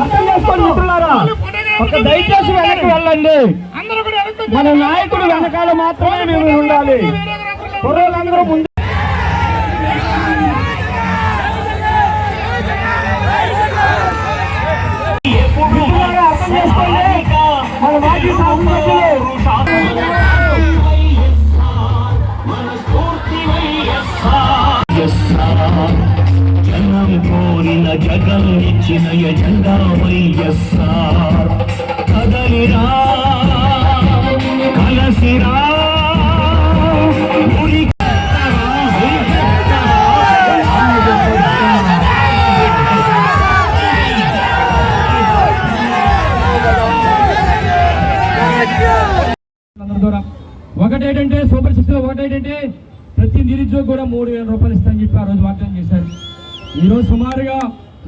అర్థం చేసుకోండి మిత్రులారా. ఒక దయచేసి వెనక్కి వెళ్ళండి. మన నాయకుడు వెనకాల మాత్రమే మేము ఉండాలి. కుర్రోళ్ళందరూ ముందు జగం ఇచ్చిన ఎజెండా వైఎస్ఆర్ కదలిరా కలసిరా ఉరికెత్తరా, సూపర్ సిక్స్లో ఒకటేంటంటే ప్రతి నిరుద్యోగి కూడా మూడు వేల రూపాయలు ఇస్తానని చెప్పి ఆ రోజు వాగ్దానం చేశారు. ఈరోజు సుమారుగా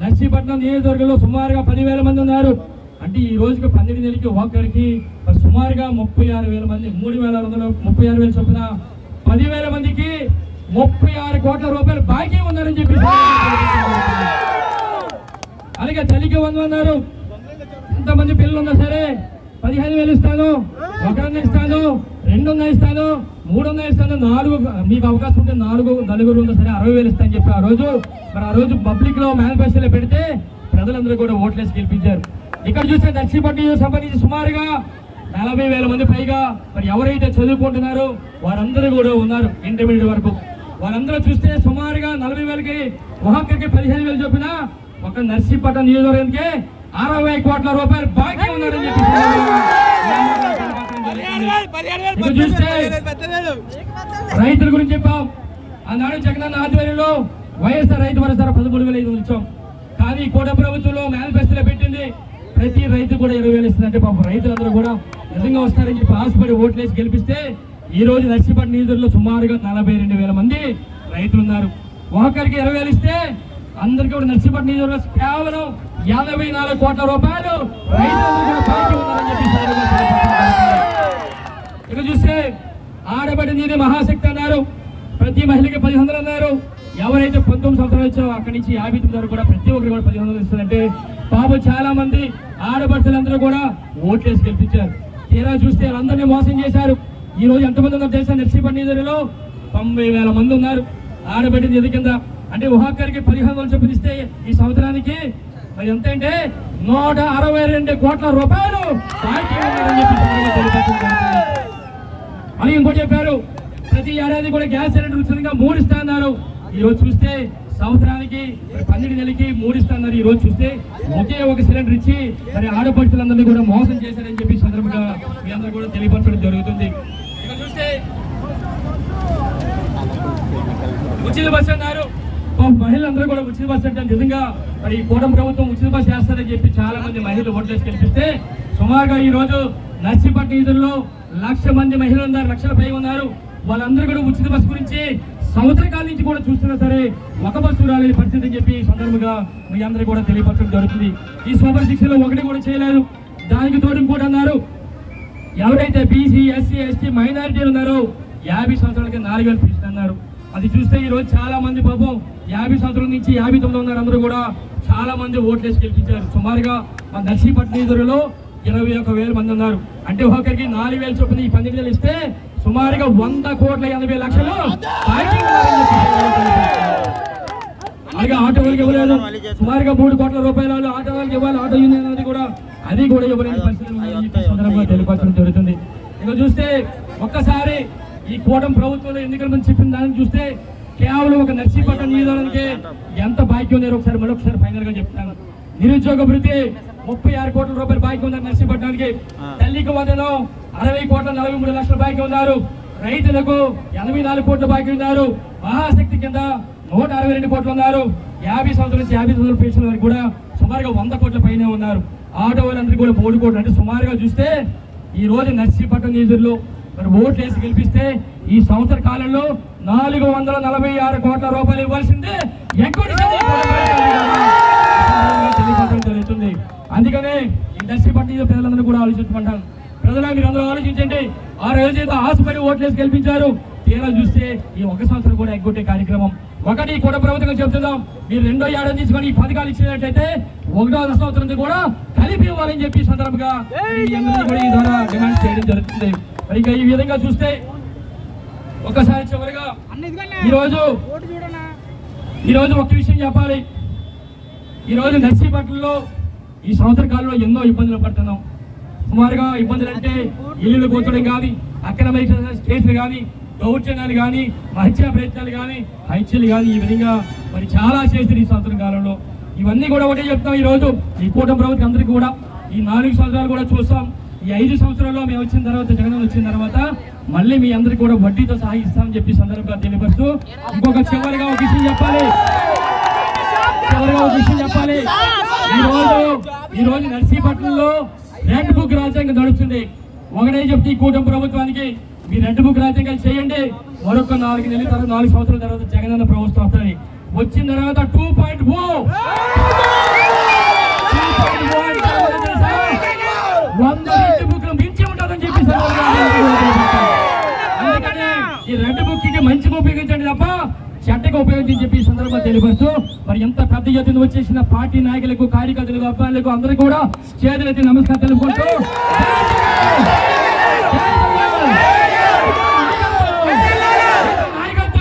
నర్సీపట్నం నియోజకవర్గంలో సుమారుగా పదివేల మంది ఉన్నారు. అంటే ఈ రోజుకి పన్నెండు నెలలకి ఒక్కరికి సుమారుగా ముప్పై ఆరు వేల మంది మూడు వేల వందల ముప్పై ఆరు వేల చొప్పున పదివేల మందికి ముప్పై ఆరు కోట్ల రూపాయలు బాకీ ఉన్నారని చెప్పి అలాగే తల్లికి వంద అన్నారు ఎంతమంది పిల్లలు ఉన్నా సరే పదిహేను వేలు ఇస్తాను ఒకరిని ఇస్తాను. రెండున్నా ఇస్తాను మూడున్నా ఇస్తాను నాలుగు మీకు అవకాశం ఉంటే నాలుగు నలుగురు ఉన్నా సరే అరవై వేలు ఇస్తాను చెప్పి ఆ రోజు మరి ఆ రోజు పబ్లిక్లో మేనిఫెస్టోలో పెడితే ప్రజలందరూ కూడా ఓట్లేసి గెలిపించారు. ఇక్కడ చూస్తే నర్సీపట్నం సంబంధించి సుమారుగా నలభై వేల మంది పైగా మరి ఎవరైతే చదువుకుంటున్నారో వారందరూ కూడా ఉన్నారు ఇంటర్మీడియట్ వరకు. వారందరూ చూస్తే సుమారుగా నలభై వేలకి ఒక్కొక్కరికి పదిహేను వేలు చొప్పున ఒక నర్సీపట్నం నియోజకవర్గానికి అరవై కోట్ల రూపాయలు బాకీ ఉన్నారని చెప్పి రైతుల గురించి చెప్పాం. ఆనాడు జగనన్న ఆధ్వర్యంలో వైఎస్ఆర్ రైతు భరోసా పదమూడు వేల ఐదు ఇచ్చాం. కానీ కూట ప్రభుత్వంలో మేనిఫెస్టోలో పెట్టింది ప్రతి రైతు కూడా ఇరవై వేలు ఇస్తుందంటే పాపం రైతులందరూ కూడా నిజంగా వస్తారని చెప్పి ఆశపడి ఓట్లేసి గెలిపిస్తే ఈ రోజు నర్సీపట్నం నియోజకవర్గంలో సుమారుగా నలభై రెండు వేల మంది రైతులు ఉన్నారు ఒక్కొక్కరికి ఇరవై వేలు ఇస్తే అందరికీ కూడా నర్సీపట్నం నియోజకవర్గంలో కేవలం యాభై నాలుగు కోట్ల రూపాయలు రైతులందరూ కూడా బాకీ ఉన్నారని చెప్పి ఈ సందర్భంగా తెలియజేస్తున్నాను. ఇక్కడ చూస్తే ఆడబడి మహాశక్తి అన్నారు. ప్రతి మహిళకి పది వందలు అన్నారు. ఎవరైతే పంతొమ్మిది సంవత్సరాలు వచ్చారో అక్కడి నుంచి యాభై తొమ్మిది వరకు కూడా ప్రతి ఒక్కరు కూడా పది వందలు ఇస్తుందంటే పాపం చాలా మంది ఆడపడుచులందరూ కూడా ఓట్లేసి గెలిపించారు. తీరా చూస్తే వాళ్ళందరినీ మోసం చేశారు. ఈ రోజు ఎంతమంది ఉన్నారు తెలుసా? నర్సీపట్నం నిధులలో తొంభై వేల మంది ఉన్నారు. ఆడబడి నిధి కింద. అంటే ఒక్కొక్కరికి పదిహేను వందలు చొప్పున ఇస్తే ఈ సంవత్సరానికి మరి ఎంత అంటే నూట అరవై రెండు కోట్ల రూపాయలు. అని ఇంకోటి చెప్పారు. ప్రతి ఏడాది కూడా గ్యాస్ సిలిండర్ ఉచితంగా మూడు ఇస్తా ఈరోజు ఈ రోజు చూస్తే సంవత్సరానికి పన్నెండు నెలకి మూడు ఇస్తా ఈరోజు చూస్తే ఒకే ఒక సిలిండర్ ఇచ్చి మరి ఆడపడుచులందరినీ కూడా మోసం చేశారని చెప్పి సందర్భంగా మీ అందరూ కూడా తెలియపరచడం జరుగుతుంది. ఇక్కడ చూస్తే ఉచిత బస్సు అన్నారు. మహిళలందరూ కూడా ఉచిత బస్సు అంటే నిజంగా మరి ఈ కూటమి ప్రభుత్వం ఉచిత బస్సు చేస్తారని చెప్పి చాలా మంది మహిళలు ఓట్లేసి కనిపిస్తే సుమారుగా ఈ రోజు నర్సీపట్నం నిధుల్లో లక్ష మంది మహిళలు ఉన్నారు లక్షల పై ఉన్నారు. వాళ్ళందరూ కూడా ఉచిత బస్సు గురించి సంవత్సర కాలం నుంచి కూడా చూస్తున్నా సరే ఒక బస్సు రాలేని పరిస్థితి అని చెప్పి సందర్భంగా మీ అందరూ కూడా తెలియపరచడం జరుగుతుంది. ఈ సూపర్ శిక్షలో ఒకటి కూడా చేయలేదు దానికి తోడు కూడా అన్నారు. ఎవరైతే బీసీ ఎస్సీ ఎస్టీ మైనారిటీలు ఉన్నారో యాభై సంవత్సరాలకి నాలుగు వేలు పెన్షన్ అన్నారు. అది చూస్తే ఈ రోజు చాలా మంది పాపం యాభై సంవత్సరాల నుంచి యాభై తొమ్మిది ఉన్నారు అందరూ కూడా చాలా మంది ఓట్లేసి గెలిపించారు. సుమారుగా మా నర్సీపట్నం నిధులలో ఇరవై ఒక వేల మంది ఉన్నారు. అంటే ఒకరికి నాలుగు వేలు చొప్పున ఈ పన్నెండు వేలు ఇస్తే సుమారుగా వంద కోట్ల ఎనభై లక్షలు అలాగే ఆటో వాళ్ళకి ఇవ్వలేదు. సుమారుగా మూడు కోట్ల రూపాయలు ఆటో వాళ్ళకి ఇవ్వాలి. ఆటో యూనియన్ అనేది కూడా అది కూడా ఇవ్వలేని పరిస్థితి సందర్భంగా తెలియపరచడం జరుగుతుంది. ఇక చూస్తే ఒక్కసారి ఈ కూటమి ప్రభుత్వంలో ఎన్నికల ముందు చెప్పిన దాన్ని చూస్తే కేవలం ఒక నర్సీపట్నం నియోజకవర్గానికి ఎంత బాకీ లేరు ఒకసారి మరొకసారి ఫైనల్గా చెప్తాను. నిరుద్యోగ వృత్తి ముప్పై ఆరు కోట్ల రూపాయలు బాకీ ఉన్నారు నర్సీపట్నానికి తల్లికి వందనం అరవై కోట్ల నలభై మూడు లక్షల బాకీ ఉన్నారు. రైతులకు ఎనభై నాలుగు కోట్ల బాకీ ఉన్నారు. మహాశక్తి కింద నూట అరవై రెండు కోట్లు ఉన్నారు. యాభై సంవత్సరాల నుంచి యాభై సంవత్సరాల పెన్షన్ వరకు కూడా సుమారుగా వంద కోట్ల పైనే ఉన్నారు. ఆటో వాళ్ళందరికీ కూడా మూడు కోట్లు. అంటే సుమారుగా చూస్తే ఈ రోజు నర్సీపట్నం నిధుల్లో మరి ఓట్లు వేసి గెలిపిస్తే ఈ సంవత్సర కాలంలో నాలుగు వందల నలభై ఆరు కోట్ల రూపాయలు ఇవ్వాల్సిందే. జరుగుతుంది అందుకనే ఈ నర్సీపట్నం ప్రజలందరూ కూడా ఆలోచించమంటాను ప్రజలు మీరు అందరూ ఆలోచించండి. ఆ రోజు ఏదో ఆశపడి ఓట్లేసి గెలిపించారు. తీరా చూస్తే ఈ ఒక సంవత్సరం కూడా ఎగ్గొట్టే కార్యక్రమం. ఒకటి కూడా ప్రభుత్వం చెప్తున్నాం. మీరు రెండో ఏడాది తీసుకొని ఈ పథకాలు ఇచ్చినట్టయితే ఒకటో సంవత్సరం కూడా కలిపి ఇవ్వాలని చెప్పి సందర్భంగా కూడా ఈ ద్వారా డిమాండ్ చేయడం జరుగుతుంది. మరి ఇక ఈ విధంగా చూస్తే ఒకసారి చివరిగా ఈరోజు ఈరోజు ఒక విషయం చెప్పాలి. ఈరోజు నర్సీపట్నంలో ఈ సంవత్సర కాలంలో ఎన్నో ఇబ్బందులు పడుతున్నాం. సుమారుగా ఇబ్బందులు అంటే ఇల్లు కూర్చోడం కానీ అక్రమ కేసులు కానీ దౌర్జన్యాలు కానీ హత్యా ప్రయత్నాలు కానీ హత్యలు కానీ ఈ విధంగా మరి చాలా చేసింది ఈ సంవత్సరం కాలంలో. ఇవన్నీ కూడా ఒకటే చెప్తాం ఈరోజు. ఈ కూటమి ప్రభుత్వం అందరికీ కూడా ఈ నాలుగు సంవత్సరాలు కూడా చూస్తాం. ఈ ఐదు సంవత్సరాల్లో మేము వచ్చిన తర్వాత జగన్ వచ్చిన తర్వాత మళ్ళీ మీ అందరికీ కూడా వడ్డీతో సహా ఇస్తామని చెప్పి సందర్భంగా తెలియపరుస్తూ ఇంకొక చివరిగా ఒక విషయం చెప్పాలి. చివరిగా విషయం చెప్పాలి? ఈ రోజు ఈ రోజు నర్సీపట్నంలో రెడ్ బుక్ రాజ్యాంగం నడుస్తుంది. ఒకటే చెప్తే ఈ కూటమి ప్రభుత్వానికి మీ రెడ్ బుక్ రాజ్యాంగం చేయండి. మరొక నాలుగు నెలల తర్వాత నాలుగు సంవత్సరాల తర్వాత జగనన్న ప్రభుత్వం వస్తుంది. వచ్చిన తర్వాత టూ పాయింట్ ఫోర్ చెడ్డగా ఉపయోగించి చెప్పి ఈ సందర్భంగా తెలియపరుస్తూ మరి ఎంత పెద్ద ఎత్తున వచ్చేసిన పార్టీ నాయకులకు కార్యకర్తలకు అభిమానులకు అందరూ కూడా చేతులెత్తి నమస్కారం తెలుపుకుంటూ.